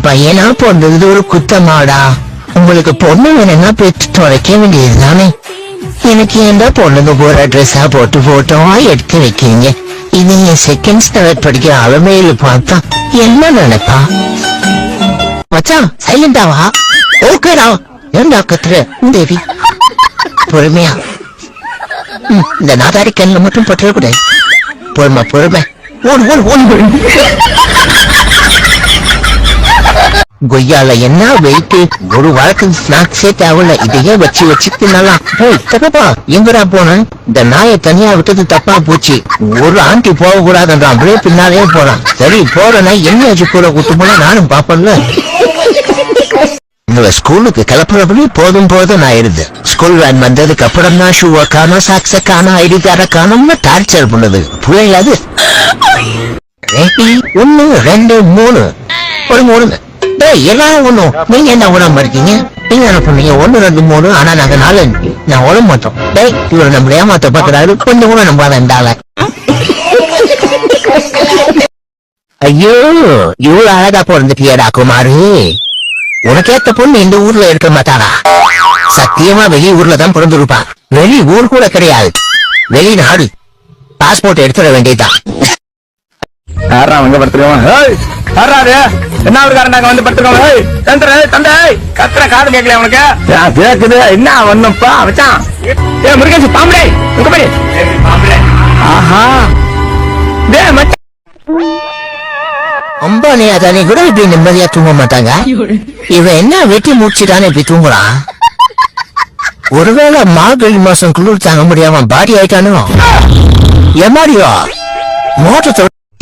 என் பையனா பிறந்தது ஒரு குத்தமாடா? உங்களுக்கு பொண்ணு வேணும்னா பெற்று தொலைக்க வேண்டியது தானே எனக்கு ஏன்டா பொண்ணுங்க போற ட்ரெஸ்ஸா போட்டு போட்டோமா எடுத்து வைக்கிறீங்க? இது என் செகண்ட் ஸ்டாண்டர்ட் படிக்கிற அலமையில பார்த்தா என்ன நினைப்பா? மச்சான் சைலண்டாவா ஓகேடா ஏண்டா கத்துற தேவி? பொறுமையா. இந்த நாதாரி கண்ணில் மட்டும் பற்றக்கூடாது பொறுமை பொறுமை. ஓடு ஓடு ஓடு. கொய்யால என்ன வெயிட் ஒரு வாரத்துக்கு ஸ்நாக்ஸே தேவையில்ல. இதையே வச்சு வச்சு தின்னலாம். ஏய் தப்பா எங்கடா போன? இந்த நாயை தனியா விட்டது தப்பா போச்சு. ஒரு ஆண்டி போக கூடாதுன்றான் அப்படியே பின்னாலே போறான் சரி போறனா என்ன ஆச்சு கூட கூட்டு போனா நானும் பாப்பேன்ல. உங்களை ஸ்கூலுக்கு கிளப்புறபடி போதும் போதும் ஆயிருது ஸ்கூல் வேன் வந்ததுக்கு அப்புறம் தான் ஷூவை காணும் சாக்ஸ காணும் ஐடி கார்டை காணும்னு டார்ச்சர் பண்ணுது. புரியல அது? ஒன்னு ரெண்டு மூணு. ஒரு மூணு எல்லாரும் ஒண்ணும். நீங்க என்ன உடம்பு இருக்கீங்க நீங்க என்ன பண்ணீங்க ஒண்ணு ரெண்டு மூணு ஆனா நாங்க நாலு. நான் உடம்பு மாட்டோம் டேய் இவர் நம்ம ஏமாத்த பாக்குறாரு கொஞ்சம் கூட நம்பாத இருந்தால ஐயோ இவ்வளவு அழகா பிறந்துட்டியடா குமாரு. உனக்கேத்த பொண்ணு இந்த ஊர்ல இருக்க மாட்டாளா? சத்தியமா வெளி ஊர்ல தான் பிறந்திருப்பா. வெளி ஊர் கூட கிடையாது. வெளிநாடு. பாஸ்போர்ட் எடுத்துட வேண்டியதுதான். யாரா அவங்க படுத்துருவான் அது என்ன ஊருக்காரன் நாங்க வந்து படுத்துருக்கோம் தந்தர தந்தை கத்துற காது கேட்கல உனக்கு? கேக்குது. என்ன ஒண்ணுப்பா வச்சான் ஏ முருகேஷ் பாம்பளே உங்க போய் ஆஹா. டே மச்சான். அம்பானி அதானே கூட இப்படி நிம்மதியா தூங்க மாட்டாங்க? இவன் என்ன வெட்டி முடிச்சுட்டானே இப்படி தூங்குறான் ஒருவேளை மார்கழி மாசம் குளிர் தாங்க முடியாம பாடி ஆயிட்டானோ? எமாடியோ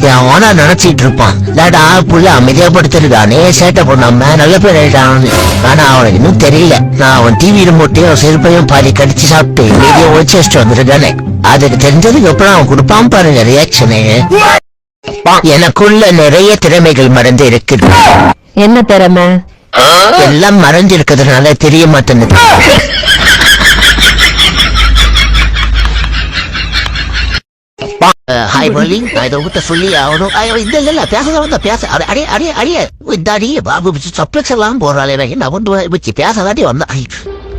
அவனா நினைச்சிட்டு இருப்பான். டாடா புள்ள அமைதியாப்படுத்திருக்கானே சேட்டை பண்ணாம நல்ல பேர் ஆயிட்டான் ஆனா அவனுக்கு இன்னும் தெரியல. நான் அவன் டிவி ரிமோட்டையும் செருப்பையும் பாதி கடிச்சு சாப்பிட்டு வீடியோ ஒழிச்சு வச்சுட்டு வந்திருக்கானே. அதுக்கு தெரிஞ்சதுக்கு அப்புறம் அவன் கொடுப்பான் பாருங்க ரியாக்ஷனு எனக்குள்ள நிறைய திறமைகள் மறந்து இருக்குது. என்ன திறமை? எல்லாம் மறைஞ்சு இருக்கிறதுனால தெரிய மாட்டேங்குது. ஹாய் பள்ளி நான் சொல்லி ஆகணும் இல்ல இல்ல இல்ல பேச வந்த பேச அட- அடே அடே அடியே இந்த பாபு சப்ளெக்ஸ் எல்லாம் போறாளே நான் வந்து வச்சு பேசலாட்டி வந்தா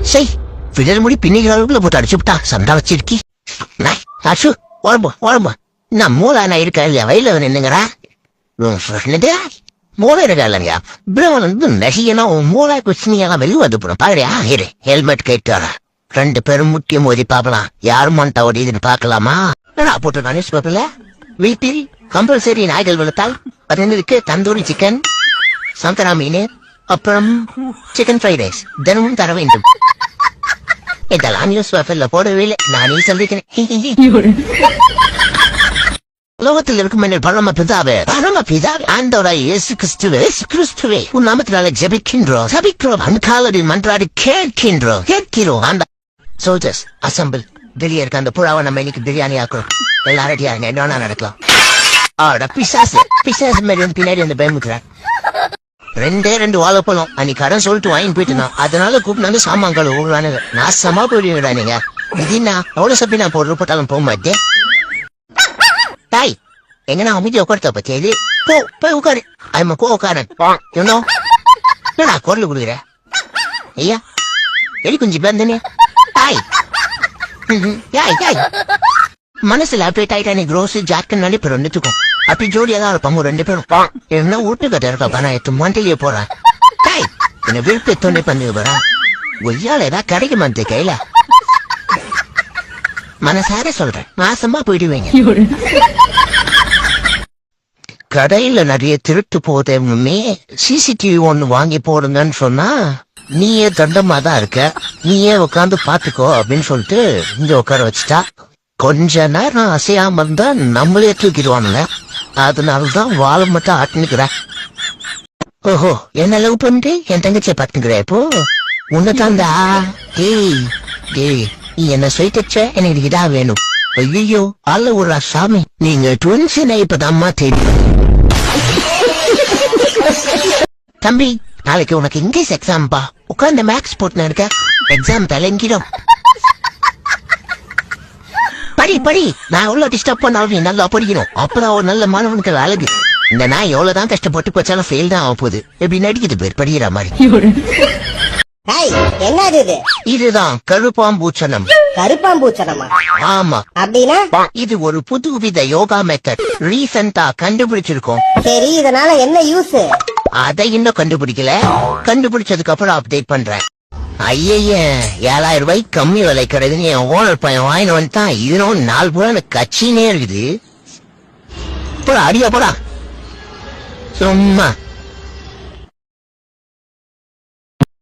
சரி விடல் முடி பின்னிகளுக்குள்ள போட்டு அடிச்சு விட்டா சண்டை வச்சிருக்கி அசு உடம்பு உடம்பு நான் மூளை நான் இருக்கேன் இல்லையா வயல நின்னுங்கிறா என்னது மூளை இருக்கா இல்லைங்க பிரவன் வந்து நசியனா உன் மூளை குச்சினியெல்லாம் வெளியே வந்து போறோம் பாருயா இரு ஹெல்மெட் கேட்டு வரேன் ரெண்டு பேரும் முக்கியம் மோதி பார்க்கலாம் யார் மண்டை ஓடிதுன்னு பார்க்கலாமா என்னடா போட்டு நான் நியூஸ் வீட்டில் கம்பல்சரி நாய்கள் வளர்த்தால் அது என்னதுக்கு தந்தூரி சிக்கன் சந்தரா மீன் அப்புறம் சிக்கன் ஃப்ரைட் ரைஸ் தினமும் தர வேண்டும். இதெல்லாம் நியூஸ் பேப்பர்ல போடவே இல்லை. நானே சந்திக்கிறேன் உலகத்தில் இருக்கும் என்ன பரம பிதாவே பரம பிதாவே ஆண்டோட இயேசு கிறிஸ்துவே இயேசு கிறிஸ்துவே உன் நாமத்தினால ஜெபிக்கின்றோம் ஜபிக்கிறோம். அன்காலடி மன்றாடி கேட்கின்றோம். கேட்கிறோம். அந்த சோல்ஜர்ஸ் அசம்பிள் வெளியே இருக்க அந்த புறாவை நம்ம இன்னைக்கு பிரியாணி ஆக்கணும். எல்லாரும் ரெடியா இருங்க. என்ன நடக்கலாம். ஆட பிசாசு. பிசாசு மாதிரி பின்னாடி அந்த பயமுத்துறேன் ரெண்டே ரெண்டு வாழைப்பழம். அன்னைக்கு கடன் சொல்லிட்டு வாங்கி போயிட்டு அதனால கூப்பிட்டு வந்து சாமான்கள் ஓடுவானுங்க நாசமா போயிடுவீங்கடா நீங்க. இதுனா எவ்வளவு சப்பி நான் போடுற போட்டாலும் போக மாட்டேன் தாய் எங்க நான் அமைதி உட்கார்த்த பத்தி இது போ போய் உட்காரு. ஐம கோ உட்காரன் யூனோ என்னடா குரல் கொடுக்குற? ஐயா எலி குஞ்சு பேர்ந்தனே தாய். மனசுல அப்படியே டைட்டானிக் ரோஸ் ஜாக்கன் நாளே பேர் வந்துட்டுக்கும் அப்படி ஜோடியா தான் இருப்பாங்க ரெண்டு பேரும். என்ன வீட்டு கதை இருக்கா நான் எத்து மாண்டிலேயே போறேன் என்ன விருப்ப தோண்டி பண்ணி வரா ஒய்யால ஏதாவது கிடைக்க மாட்டேன் கையில? மனசார சொல்றேன் மாசமா போயிடுவீங்க. கடையில நிறைய திருட்டு போதேன்னு சிசிடிவி ஒண்ணு வாங்கி போடுங்கன்னு சொன்னா நீயே தண்டமா தான் இருக்க. நீயே உட்காந்து பாத்துக்கோ அப்படின்னு சொல்லிட்டு இங்க உட்கார வச்சுட்டா. கொஞ்ச நேரம் அசையாம இருந்தா நம்மளே தூக்கிடுவானுங்க. அதனாலதான் வாழை மட்டும் ஆட்டுனுக்குறேன். ஓஹோ என்ன லவ் பண்ணிட்டு என் தங்கச்சியை பாத்துக்கிற இப்போ? உன்னதான்டா டேய் டேய் நீ என்ன சொல்லிட்டச்ச எனக்கு இதா வேணும். ஐயோ அல்ல ஒரு சாமி. நீங்க ட்வின்ஸ் இப்பதாம்மா தெரியும். தம்பி நாளைக்கு உனக்கு இங்கிலீஷ் எக்ஸாம்பா உட்கார்ந்து மேக்ஸ் போட்டுன்னு இருக்க. எக்ஸாம் தலைங்கிடும் படி படி நான் எவ்வளவு டிஸ்டர்ப் பண்ணாலும் நீ நல்லா படிக்கணும் அப்பதான் ஒரு நல்ல மாணவனுக்கு அழகு இந்த நாய் எவ்வளவுதான் கஷ்டப்பட்டு போச்சாலும் ஃபெயில் தான் ஆக போகுது எப்படி நடிக்குது பேர் படிக்கிற மாதிரி ஹாய் என்னது இது இதுதான் கருப்பாம்பூச்சனம் கருப்பாம்பூச்சனமா ஆமா அப்படின்னா இது ஒரு புதுவித யோகா மெத்தட் ரீசெண்டா கண்டுபிடிச்சிருக்கோம் சரி இதனால என்ன யூஸ் அதை இன்னும் கண்டுபிடிக்கல கண்டுபிடிச்சதுக்கு அப்புறம் அப்டேட் பண்றேன் ஐயையே ஏழாயிரம் ரூபாய்க்கு கம்மி விலை கிடையாதுன்னு என் ஓனர் பையன் வாங்கினு வந்துட்டான். இதுனும் நாலு பூரா எனக்கு கட்சினே இருக்குது. போடா அடியா போடா. சும்மா.